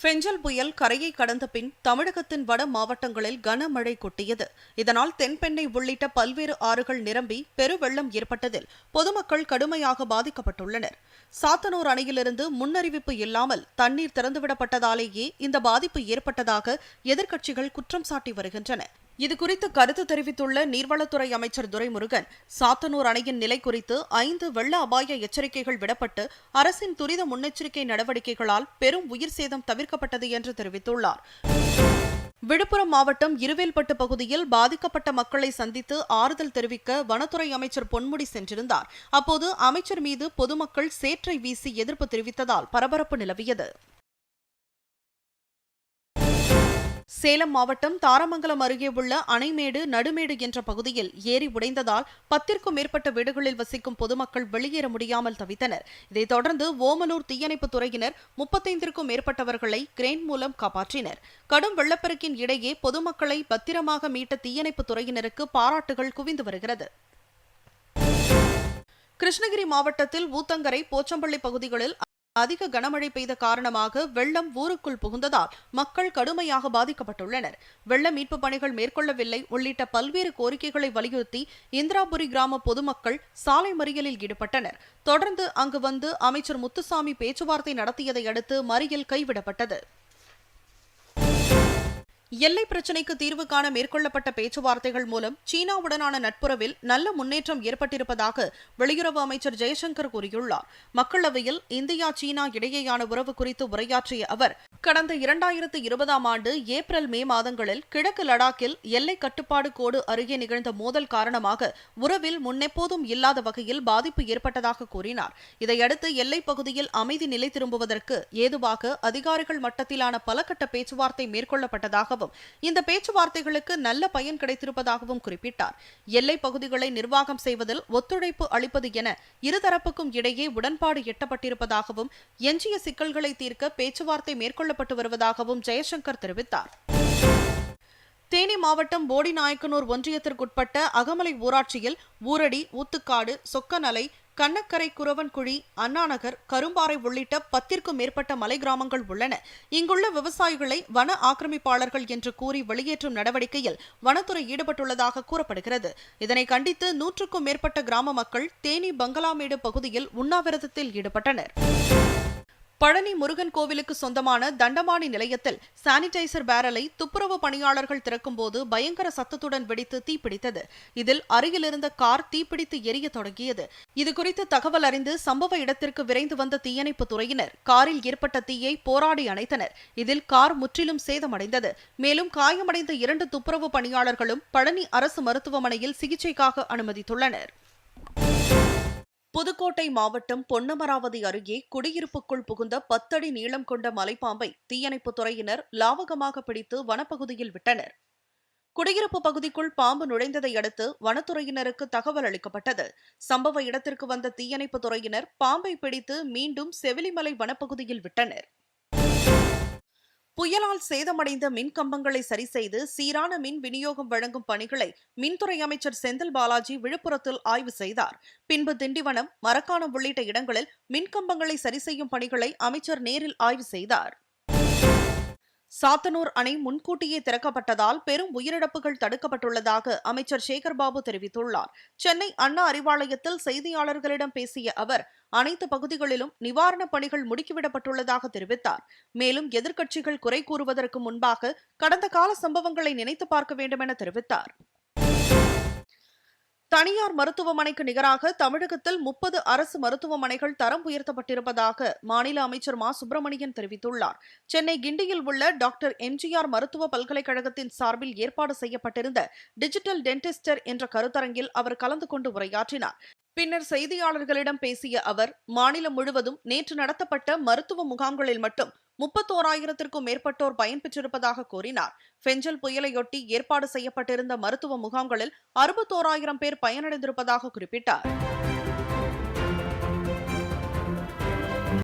ஃபெஞ்சல் புயல் கரையை கடந்த பின் தமிழகத்தின் வட மாவட்டங்களில் கனமழை கொட்டியது. இதனால் தென்பெண்ணை உள்ளிட்ட பல்வேறு ஆறுகள் நிரம்பி பெருவெள்ளம் ஏற்பட்டதில் பொதுமக்கள் கடுமையாக பாதிக்கப்பட்டுள்ளனர். சாத்தனூர் அணையிலிருந்து முன்னறிவிப்பு இல்லாமல் தண்ணீர் திறந்துவிடப்பட்டதாலேயே இந்த பாதிப்பு ஏற்பட்டதாக எதிர்க்கட்சிகள் குற்றம் சாட்டி வருகின்றன. இதுகுறித்து கருத்து தெரிவித்துள்ள நீர்வளத்துறை அமைச்சர் துரைமுருகன் சாத்தனூர் அணையின் நிலை குறித்து ஐந்து வெள்ள அபாய எச்சரிக்கைகள் விடப்பட்டு அரசின் துரித முன்னெச்சரிக்கை நடவடிக்கைகளால் பெரும் உயிர் சேதம் தவிர்க்கப்பட்டது என்று தெரிவித்துள்ளார். விழுப்புரம் மாவட்டம் இருவேல்பட்டு பகுதியில் பாதிக்கப்பட்ட மக்களை சந்தித்து ஆறுதல் தெரிவிக்க வனத்துறை அமைச்சர் பொன்முடி சென்றிருந்தார். அப்போது அமைச்சர் மீது பொதுமக்கள் சேற்றை வீசி எதிர்ப்பு தெரிவித்ததால் பரபரப்பு நிலவியது. சேலம் மாவட்டம் தாரமங்கலம் அருகே உள்ள அணைமேடு நடுமேடு என்ற பகுதியில் ஏரி உடைந்ததால் பத்திற்கும் மேற்பட்ட வீடுகளில் வசிக்கும் பொதுமக்கள் வெளியேற முடியாமல் தவித்தனர். இதைத் தொடர்ந்து ஓமலூர் தீயணைப்புத் துறையினர் முப்பத்தைந்திற்கும் மேற்பட்டவர்களை கிரேன் மூலம் காப்பாற்றினர். கடும் வெள்ளப்பெருக்கின் இடையே பொதுமக்களை பத்திரமாக மீட்ட தீயணைப்புத் துறையினருக்கு பாராட்டுகள் குவிந்து வருகிறது. கிருஷ்ணகிரி மாவட்டத்தில் ஊத்தங்கரை போச்சம்பள்ளி பகுதிகளில் அதிக கனமழை பெய்த காரணமாக வெள்ளம் ஊருக்குள் புகுந்ததால் மக்கள் கடுமையாக பாதிக்கப்பட்டுள்ளனர். வெள்ள மீட்பு பணிகள் மேற்கொள்ளவில்லை. உள்ளிட்ட பல்வேறு கோரிக்கைகளை வலியுறுத்தி இந்திராபுரி கிராம பொதுமக்கள் சாலை மறியலில் ஈடுபட்டனர். தொடர்ந்து அங்கு வந்து அமைச்சர் முத்துசாமி பேச்சுவார்த்தை நடத்தியதை அடுத்து மறியல் கைவிடப்பட்டது. எல்லை பிரச்சினைக்கு தீர்வு காண மேற்கொள்ளப்பட்ட பேச்சுவார்த்தைகள் மூலம் சீனாவுடனான நட்புறவில் நல்ல முன்னேற்றம் ஏற்பட்டிருப்பதாக வெளியுறவு அமைச்சர் ஜெயசங்கர் கூறியுள்ளார். மக்களவையில் இந்தியா சீனா இடையேயான உறவு குறித்து உரையாற்றிய அவர் கடந்த இரண்டாயிரத்து இருபதாம் ஆண்டு ஏப்ரல் மே மாதங்களில் கிழக்கு லடாக்கில் எல்லை கட்டுப்பாடு கோடு அருகே நிகழ்ந்த மோதல் காரணமாக உறவில் முன்னெப்போதும் இல்லாத வகையில் பாதிப்பு ஏற்பட்டதாக கூறினார். இதையடுத்து எல்லைப் பகுதியில் அமைதி நிலை திரும்புவதற்கு ஏதுவாக அதிகாரிகள் மட்டத்திலான பலகட்ட பேச்சுவார்த்தை மேற்கொள்ளப்பட்டதாகவும் இந்த பேச்சுவார்த்தைகளுக்கு நல்ல பயன் கிடைத்திருப்பதாகவும் குறிப்பிட்டார். எல்லைப் பகுதிகளை நிர்வாகம் செய்வதில் ஒத்துழைப்பு அளிப்பது என இருதரப்புக்கும் இடையே உடன்பாடு எட்டப்பட்டிருப்பதாகவும் எஞ்சிய சிக்கல்களை தீர்க்க பேச்சுவார்த்தை மேற்கொள்ளப்பட்டு வருவதாகவும் ஜெயசங்கர் தெரிவித்தார். தேனி மாவட்டம் போடிநாயக்கனூர் ஒன்றியத்திற்குட்பட்ட அகமலை ஊராட்சியில் ஊரடி ஊத்துக்காடு சொக்கநலை கண்ணக்கரை குறவன்குழி அண்ணாநகர் கரும்பாறை உள்ளிட்ட பத்திற்கும் மேற்பட்ட மலை கிராமங்கள் உள்ளன. இங்குள்ள விவசாயிகளை வன ஆக்கிரமிப்பாளர்கள் என்று கூறி வெளியேற்றும் நடவடிக்கையில் வனத்துறை ஈடுபட்டுள்ளதாக கூறப்படுகிறது. இதனை கண்டித்து நூற்றுக்கும் மேற்பட்ட கிராம மக்கள் தேனி பங்களாமேடு பகுதியில் உண்ணாவிரதத்தில் ஈடுபட்டனர். பழனி முருகன் கோவிலுக்கு சொந்தமான தண்டமானி நிலையத்தில் சானிடைசர் பேரலை துப்புரவு பணியாளர்கள் திறக்கும்போது பயங்கர சத்தத்துடன் வெடித்து தீப்பிடித்தது. இதில் அருகிலிருந்த கார் தீப்பிடித்து எரிய தொடங்கியது. இதுகுறித்து தகவல் அறிந்து சம்பவ இடத்திற்கு விரைந்து வந்த தீயணைப்பு துறையினர் காரில் ஏற்பட்ட தீயை போராடி அணைத்தனர். இதில் கார் முற்றிலும் சேதமடைந்தது. மேலும் காயமடைந்த இரண்டு துப்புரவு பணியாளர்களும் பழனி அரசு மருத்துவமனையில் சிகிச்சைக்காக அனுமதித்துள்ளனர். புதுக்கோட்டை மாவட்டம் பொன்னமராவதி அருகே குடியிருப்புக்குள் புகுந்த பத்தடி நீளம் கொண்ட மலைப்பாம்பை தீயணைப்புத் துறையினர் லாவகமாக பிடித்து வனப்பகுதியில் விட்டனர். குடியிருப்பு பகுதிக்குள் பாம்பு நுழைந்ததை அடுத்து வனத்துறையினருக்கு தகவல் அளிக்கப்பட்டது. சம்பவ இடத்திற்கு வந்த தீயணைப்புத் துறையினர் பாம்பை பிடித்து மீண்டும் செவிலிமலை வனப்பகுதியில் விட்டனர். புயலால் சேதமடைந்த மின் கம்பங்களை சரி செய்து சீரான மின் விநியோகம் வழங்கும் பணிகளை மின்துறை அமைச்சர் செந்தில் பாலாஜி விழுப்புரத்தில் ஆய்வு செய்தார். பின்பு திண்டிவனம் மரக்காணம் உள்ளிட்ட இடங்களில் மின் கம்பங்களை சரி செய்யும் பணிகளை அமைச்சர் நேரில் ஆய்வு செய்தார். சாத்தனூர் அணை முன்கூட்டியே திறக்கப்பட்டதால் பெரும் உயிரிழப்புகள் தடுக்கப்பட்டுள்ளதாக அமைச்சர் சேகர்பாபு தெரிவித்துள்ளார். சென்னை அண்ணா அறிவாலயத்தில் செய்தியாளர்களிடம் பேசிய அவர் அனைத்து பகுதிகளிலும் நிவாரணப் பணிகள் முடுக்கிவிடப்பட்டுள்ளதாக தெரிவித்தார். மேலும் எதிர்க்கட்சிகள் குறை கூறுவதற்கு முன்பாக கடந்த கால சம்பவங்களை நினைத்து பார்க்க வேண்டும் என தெரிவித்தார். தனியார் மருத்துவமனைக்கு நிகராக தமிழகத்தில் முப்பது அரசு மருத்துவமனைகள் தரம் உயர்த்தப்பட்டிருப்பதாக மாநில அமைச்சர் மா. சுப்பிரமணியன் தெரிவித்துள்ளார். சென்னை கிண்டியில் உள்ள டாக்டர் எம்ஜிஆர் மருத்துவ பல்கலைக்கழகத்தின் சார்பில் ஏற்பாடு செய்யப்பட்டிருந்த டிஜிட்டல் டென்டிஸ்டர் என்ற கருத்தரங்கில் அவர் கலந்து கொண்டு உரையாற்றினார். பின்னர் செய்தியாளர்களிடம் பேசிய அவர் மாநிலம் முழுவதும் நேற்று நடத்தப்பட்ட மருத்துவ முகாம்களில் மட்டும் முப்பத்தோராயிரத்திற்கும் மேற்பட்டோர் பயன்பெற்றிருப்பதாக கூறினார். ஃபெஞ்சல் புயலையொட்டி ஏற்பாடு செய்யப்பட்டிருந்த மருத்துவ முகாம்களில் அறுபத்தோராயிரம் பேர் பயனடைந்திருப்பதாக குறிப்பிட்டார்.